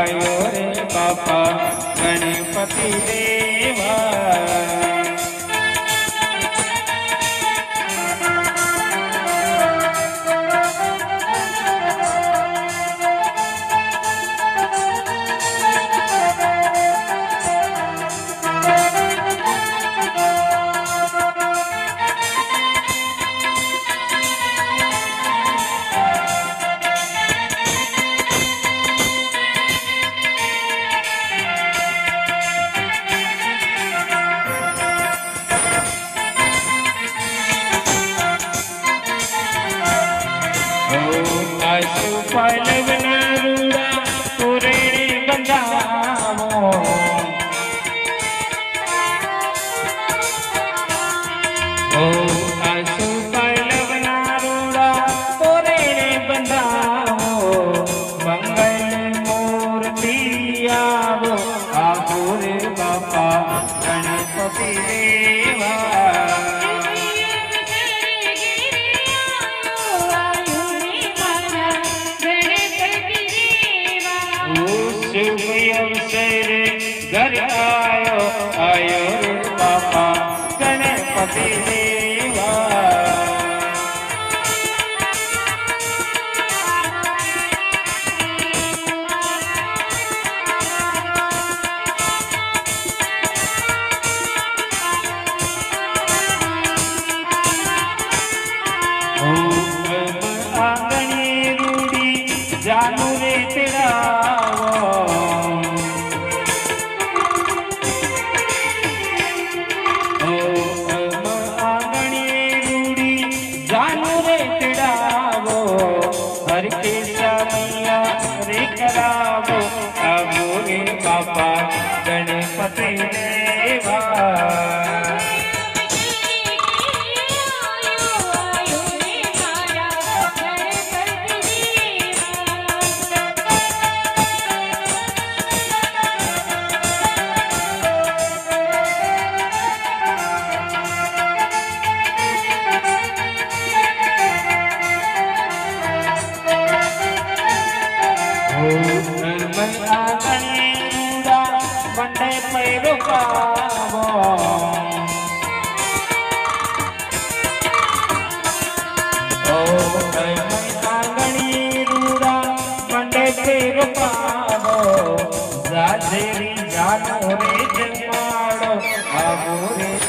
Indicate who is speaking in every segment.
Speaker 1: आयो रे बापा गणपति देवा। शिवयम से घर आयो आयो पापा गणपति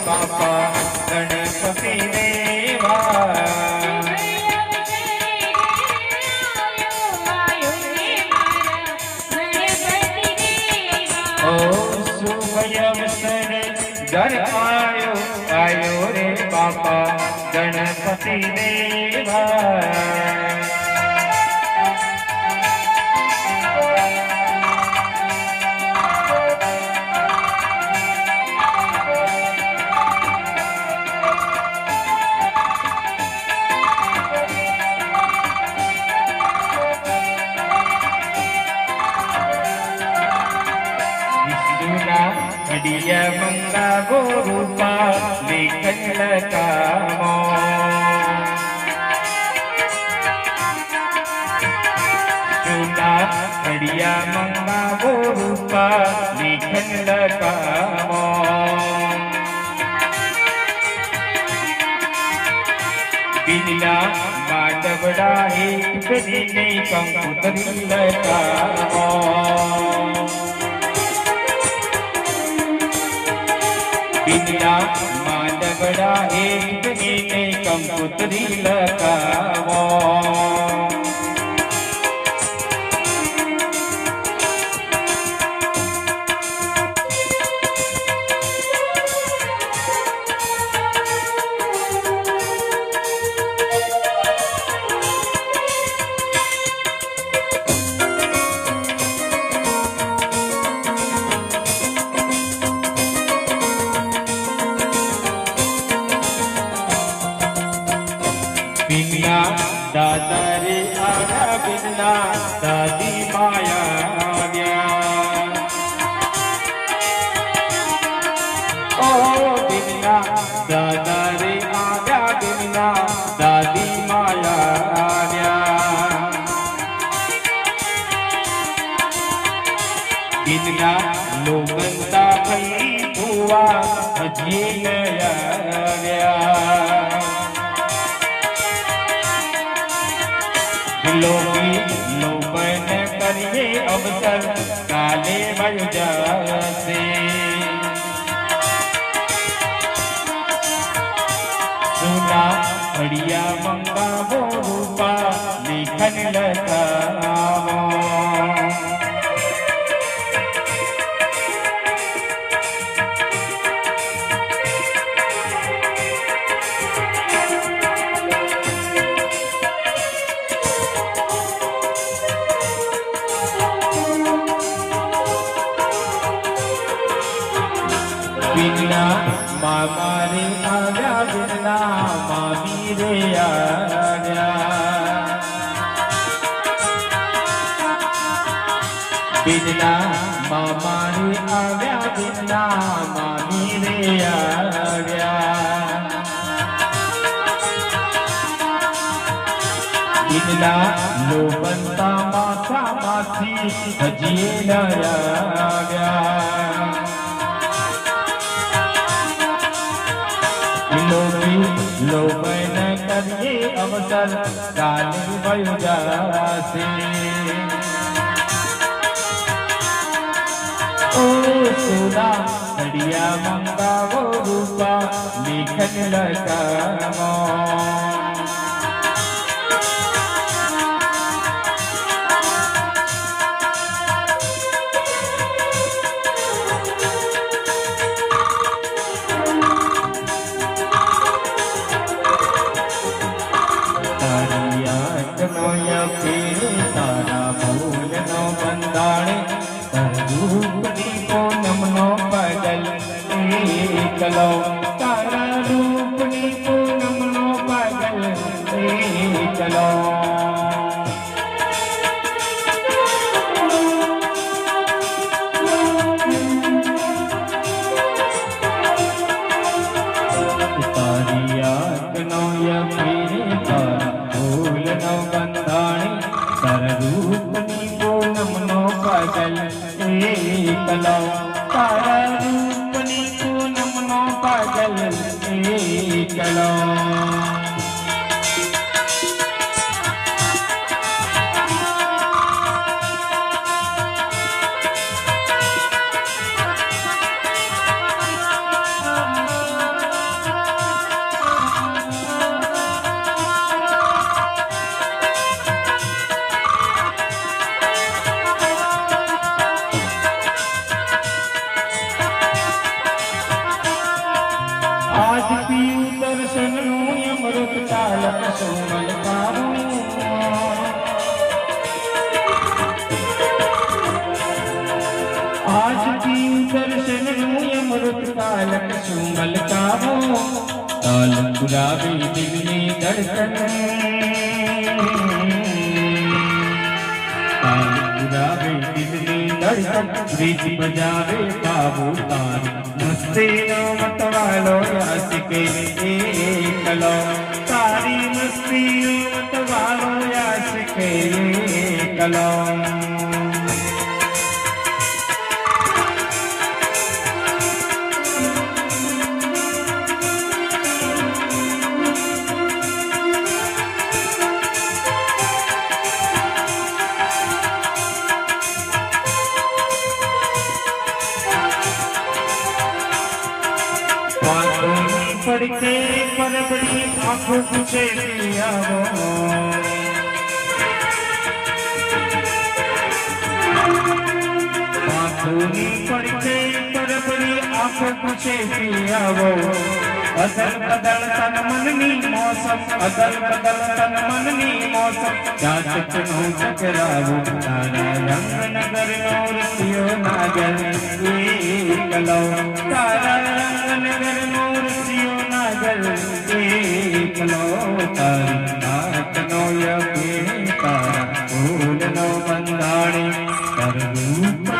Speaker 1: बापा गणपति देवा।
Speaker 2: ओ
Speaker 1: शुभ आयो आयो रे बापा गणपति देवा। લકામો વિષ્ણુના ઘડિયા મંગા ગોરૂપા લેખન લકામો બિનલા માડવડા એક કરીને કંકુતરી લકામો બિનલા માડવડા એક કરીને કંકુતરી લકામો बिंदा दादा रे आ बिंदा दादी माया गया ओ बिंदा दादा रे आया गया बिंदा दादी माया आ गया बिंदा लोगंता भई हुआ अजी नया गया લોકી લોબન કરીએ અવસર કાલે વયો જશે. સુના અડિયા મંગાવો રૂપા લેખન લગાવો રે બિના મામા રે આવ્યા બિના મામી રે આવ્યા બિના લોબંતા માથા માથી હજી ન આવ્યા लोगी लो न करिए अवसर डाली बयुदासी ओ सुना बढ़िया मंगा वो रूपा लिखन लगा પૂનમનો પગલ એકલો તારા રૂપની પૂનમનો પગલ એકલો कालक सुमल काबो काल गुलाबी दिल में धड़कन काल गुलाबी दिल में धड़कन प्रीति बजावे काबू तारी। મસ્તીનો મતવાલો યાસિકે એકલો તારી મસ્તીનો મતવાલો યાસિકે એકલો पढ़ते पर बड़ी आंखों से लिया पढ़ते पर बड़ी आंखों से लिया અદલ બદલ તન મનની મોસમ અદલ બદલ તન મનની મોસમ. જાત નો ચકરાવો તારા રંગનગર નો રસિયો નાગર એકલો તારા રંગનગર નો રસિયો નાગર એકલો તારી નાટ નો યે તારા ફૂલ નો બંધાણી, કરવું